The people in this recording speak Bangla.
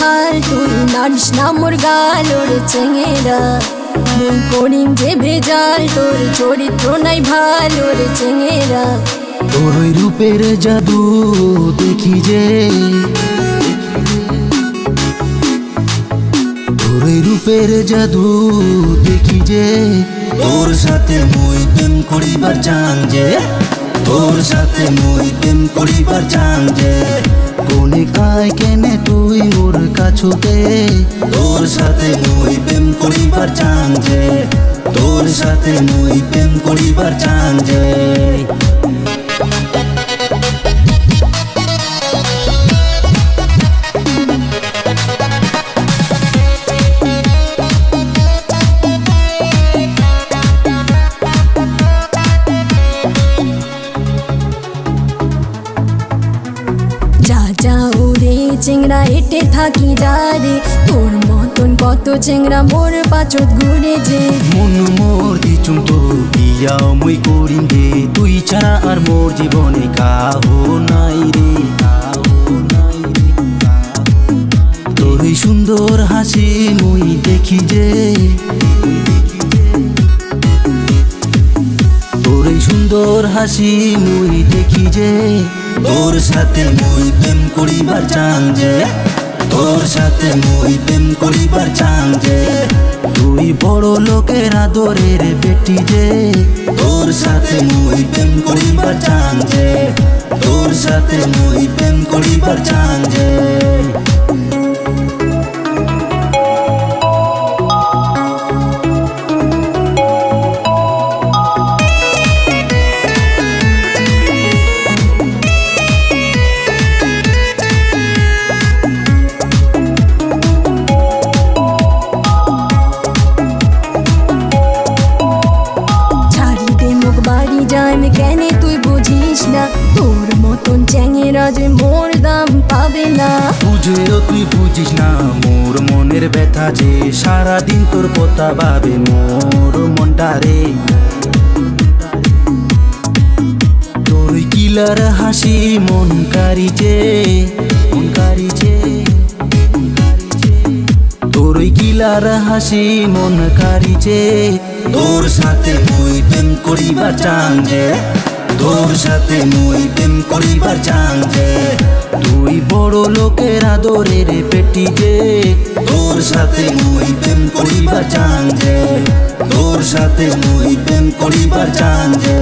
মারিস না মোর গাল ওরে চেঙেরা মুই করিম যে ভেজাল তোর চরিত্র নাই ভালো রে চেঙেরা তোর ওই রূপের জাদু দেখি যে। তোর ওই রূপের জাদু দেখি যে। তোর সাথে মুই প্রেম করিবার চান যে। তোর সাথে মুই প্রেম করিবার চান যে। কোনে কায় কেনে মোর তোর সাথে মুই প্রেম করিবার চান যে, তোর সাথে মুই প্রেম করিবার চান যা। চেংড়া এটে থাকি যারে তোর মতন কত চেংরা মোর পাচত ঘুরে যে। মন মোর দিচুম তো দিয়াও মুই করিম রে। তুই ছাড়া আর মোর জীবনে কাহো নাই রে। তোর সুন্দর হাসি মুই দেখি যে। সুন্দর হাসি, মুই দেখি যে তোর সাথে মুই প্রেম করিবার চান যে, তোর সাথে মুই প্রেম করিবার চান যে, তুই বড় লোকের আদরের বেটি যে, তোর সাথে মুই প্রেম করিবার চান যে, তোর সাথে মুই প্রেম করিবার চান যে। পাবে না। বুঝেও তুই বুঝিস না, মোর মনের ব্যথা যে সারাদিন তোর কথা ভাবে, মোর মনটা রে। তোর কিলার হাসি মন কারিছে মন কারিছে তোর কিলার হাসি মন কারিছে তোর সাথে মুই প্রেম করিবার চান যে, তোর সাথে মুই প্রেম করিবার চান যে। তুই বড় লোকের আদরের পেটি যে। তোর সাথে মুই প্রেম করিবার চান যে। তোর সাথে মুই প্রেম করিবার চান যে।